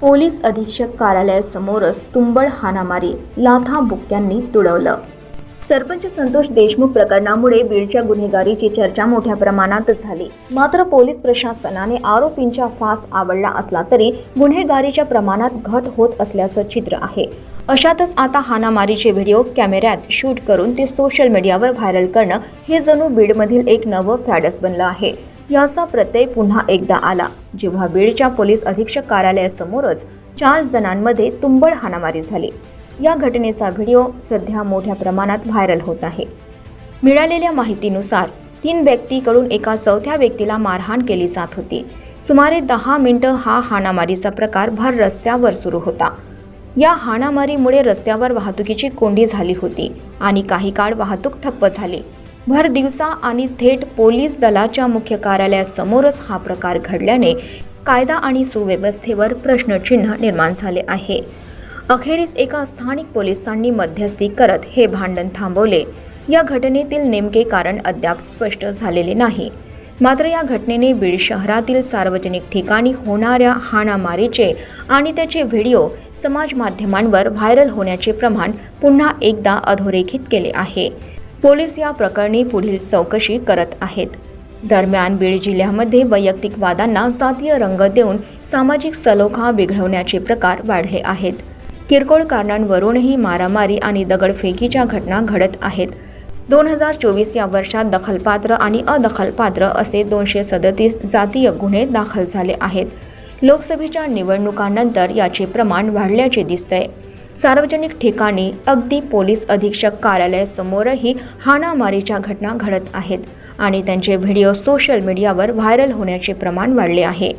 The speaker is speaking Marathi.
पोलीस अधीक्षक कार्यालयासमोरच तुंबळ हाणामारी लाथा बुक्क्यांनी तुडवलं. सरपंच संतोष देशमुख प्रकरणामुळे बीडच्या गुन्हेगारीची चर्चा मोठ्या प्रमाणात झाली. मात्र पोलीस प्रशासनाने आरोपींचा फास आवडला असला तरी गुन्हेगारीच्या प्रमाणात घट होत असल्याचं चित्र आहे. अशातच आता हानामारीचे व्हिडिओ कॅमेऱ्यात शूट करून ते सोशल मीडियावर व्हायरल करणं हे जणू बीडमधील एक नवं फॅडस बनलं आहे. याचा प्रत्यय पुन्हा एकदा आला. जेव्हा बीडच्या पोलीस अधीक्षक कार्यालयासमोरच चार जणांमध्ये तुंबळ हाणामारी झाली. या घटनेचा व्हिडिओ सध्या मोठ्या प्रमाणात व्हायरल होत आहे. मिळालेल्या माहितीनुसार तीन व्यक्तीकडून एका चौथ्या व्यक्तीला मारहाण केली जात होती. सुमारे दहा मिनटं हा हाणामारीचा प्रकार भर रस्त्यावर सुरू होता. या हाणामारीमुळे रस्त्यावर वाहतुकीची कोंडी झाली होती आणि काही काळ वाहतूक ठप्प झाली. भर दिवसा आणि थेट पोलीस दलाच्या मुख्य कार्यालयासमोरच हा प्रकार घडल्याने कायदा आणि सुव्यवस्थेवर प्रश्नचिन्ह निर्माण झाले आहे. अखेरीस एका स्थानिक पोलिसांनी मध्यस्थी करत हे भांडण थांबवले. या घटनेतील नेमके कारण अद्याप स्पष्ट झालेले नाही. मात्र या घटनेने बीड शहरातील सार्वजनिक ठिकाणी होणाऱ्या हाणामारीचे आणि त्याचे व्हिडिओ समाज माध्यमांवर व्हायरल होण्याचे प्रमाण पुन्हा एकदा अधोरेखित केले आहे. पोलीस या प्रकरणी पुढील चौकशी करत आहेत. दरम्यान बीड जिल्ह्यामध्ये वैयक्तिक वादांना जातीय रंग देऊन सामाजिक सलोखा बिघडवण्याचे प्रकार वाढले आहेत. किरकोळ कारणांवरूनही मारामारी आणि दगडफेकीच्या घटना घडत आहेत. दोन हजार चोवीस या वर्षात दखलपात्र आणि अदखलपात्र असे दोनशे सदतीस जातीय गुन्हे दाखल झाले आहेत. लोकसभेच्या निवडणुकांनंतर याचे प्रमाण वाढल्याचे दिसतंय. सार्वजनिक ठिकाणी अगदी पोलीस अधीक्षक कार्यालयासमोरही हाणामारीच्या घटना घडत आहेत आणि त्यांचे व्हिडिओ सोशल मीडियावर व्हायरल होण्याचे प्रमाण वाढले आहे.